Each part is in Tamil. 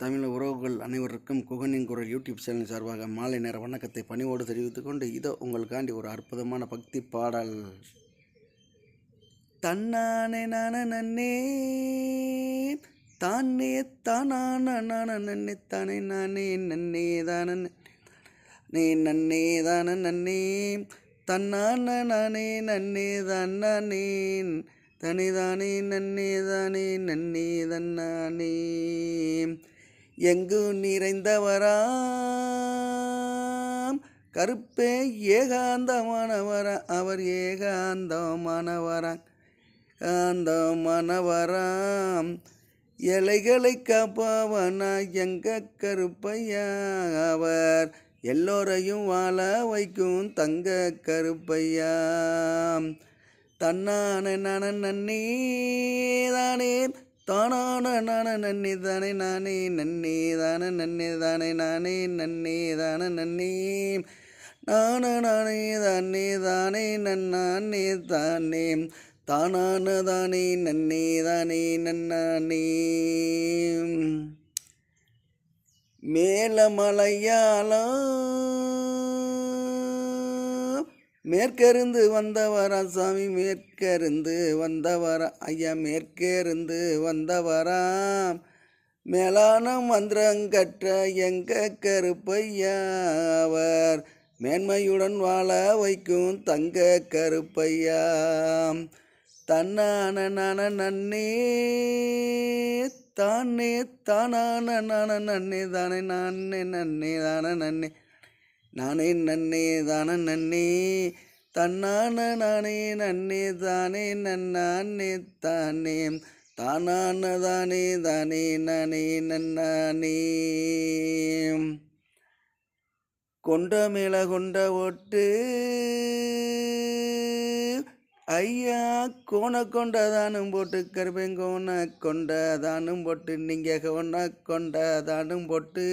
தமிழ் உறவுகள் அனைவருக்கும் குகனின் குரல் யூடியூப் சேனல் சார்பாக மாலை நேர வணக்கத்தை பணிவோடு தெரிவித்துக் கொண்டு இதோ உங்களுக்காண்டி ஒரு அற்புதமான பக்தி பாடல். தன்னானே நான நன்னே தானே தானான நான நன்னே தானே நானே நன்னே தான நே நன்னே தான நன்னே தன்னான நானே நன்னே தான் நானே தனிதானே நன்னே தானே நன்னே தன்னானே. எங்கு நிறைந்தவராம்? கருப்பே ஏகாந்தமானவரா அவர் ஏகாந்தமானவரா காந்தமானவராம் இலைகளை காப்பவனா எங்க கருப்பையா? அவர் எல்லோரையும் வாழ வைக்கும் தங்க கருப்பையா? தன்னான நன நன்னே தானே தானான நான நன்னே தானே நானே நன்னே தான நன்னே தானே நானே நன்னே தான நன்னே. நான நானே தானே தானே நன்னானே தானே. தானான தானே நன்னே தானே நன்னானே. மேலமலையாளம் மேற்கருந்து வந்தவரா சாமி மேற்கருந்து வந்தவரா ஐயா மேற்கேருந்து வந்தவராம். மேலான மந்திரங்கற்ற எங்க கருப்பையாவர் மேன்மையுடன் வாழ வைக்கும் தங்க கருப்பையா? தன்னான நான நன்னே தானே தானான நான நன்னே தானே நானே நன்னே தான நன்னே. நானே நன்னே தான நன்னே. தன்னான நானே நன்னே தானே நன்னானே தானே. தானான தானே தானே நானே நன்னானே. கொண்ட மேல கொண்ட ஒட்டு ஐயா கோண கொண்டதானும் போட்டு கருப்பேங்கோண கொண்டதானும் போட்டு நீங்கள் கொண்ட கொண்டதானும் போட்டு.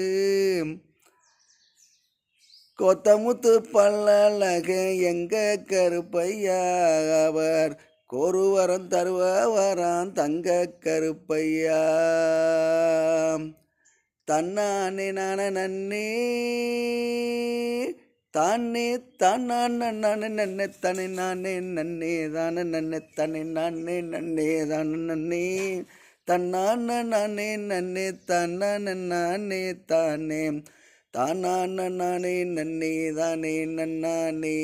கொத்தமுத்து பல்லழக எங்க கருப்பையா அவர்? கோருவரம் தருவரான் தங்க கருப்பையா. தன்னானே நான நன்னே. தானே தானான நானே நன்னே தனி நானே நன்னே. தான நன்னே தனி நானே நன்னே. தான நன்னே தன்னான நானே நன்னே. தானான நானே தானே. தானான நானே நன்னே தானே நன்னானே.